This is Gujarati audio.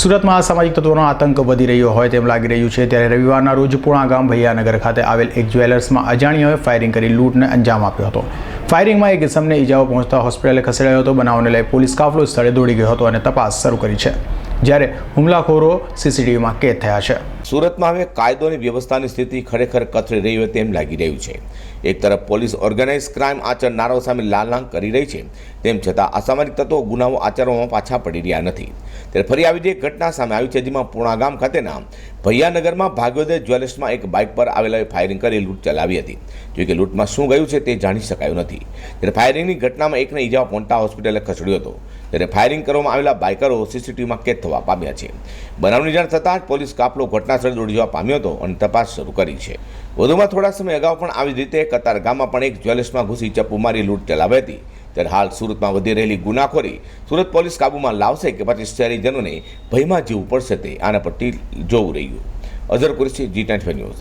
સુરતમાં અસામાજિક તત્વોનો આતંક વધી રહ્યો હોય તેમ લાગી રહ્યું છે. ત્યારે રવિવારના રોજ પુણા ગામ ભૈયાનગર ખાતે આવેલ એક જ્વેલર્સમાં અજાણ્યાઓએ ફાયરિંગ કરી લૂંટને અંજામ આપ્યો હતો. ફાયરિંગમાં એક ઇસમને ઈજાઓ પહોંચતા હોસ્પિટલે ખસેડાયો હતો. બનાવને લઈ પોલીસ કાફલો સ્થળે દોડી ગયો હતો અને તપાસ શરૂ કરી છે. જ્યારે હુમલાખોરો સીસીટીવીમાં કેદ થયા છે. સુરતમાં હવે કાયદો અને વ્યવસ્થાની સ્થિતિ ખરેખર કથળી રહી હોય તેમ લાગી રહ્યું છે. એક તરફ પોલીસ ઓર્ગેનાઇઝ ક્રાઇમ આચરનારાઓ સામે લાલાંગ કરી રહી છે, તેમ છતાં અસામાજિક તત્વો ગુનાઓ આચરવામાં પાછા પડી રહ્યા નથી. ત્યારે ફરી આવી જ એક ઘટના સામે આવી છે, જેમાં પૂણા ગામ ખાતેના ભૈયાનગરમાં ભાગ્યોદય જ્વેલર્સમાં એક બાઇક પર આવેલા ફાયરિંગ કરી લૂંટ ચલાવી હતી. જો કે લૂંટમાં શું ગયું છે તે જાણી શકાયું નથી. ત્યારે ફાયરિંગની ઘટનામાં એકને ઈજાઓ પહોંચતા હોસ્પિટલે ખસેડ્યો હતો. ત્યારે ફાયરિંગ કરવામાં આવેલા બાઇકરો સીસીટીવીમાં કેદ થવા પામ્યા છે. બનાવની જાણ થતાં જ પોલીસ કાફલો ઘટનાસ્થળે દોડી જવા પામ્યો હતો અને તપાસ શરૂ કરી છે. વધુમાં થોડા સમય અગાઉ પણ આવી જ રીતે કતાર ગામમાં પણ એક જ્વેલર્સમાં ઘૂસી ચપ્પુ મારી લૂંટ ચલાવી હતી. ત્યારે હાલ સુરતમાં વધી રહેલી ગુનાખોરી સુરત પોલીસ કાબૂમાં લાવશે કે પછી શહેરીજનોને ભયમાં જીવવું પડશે તે આના પરથી જોવું રહ્યું. Azhar Qureshi, G twenty news.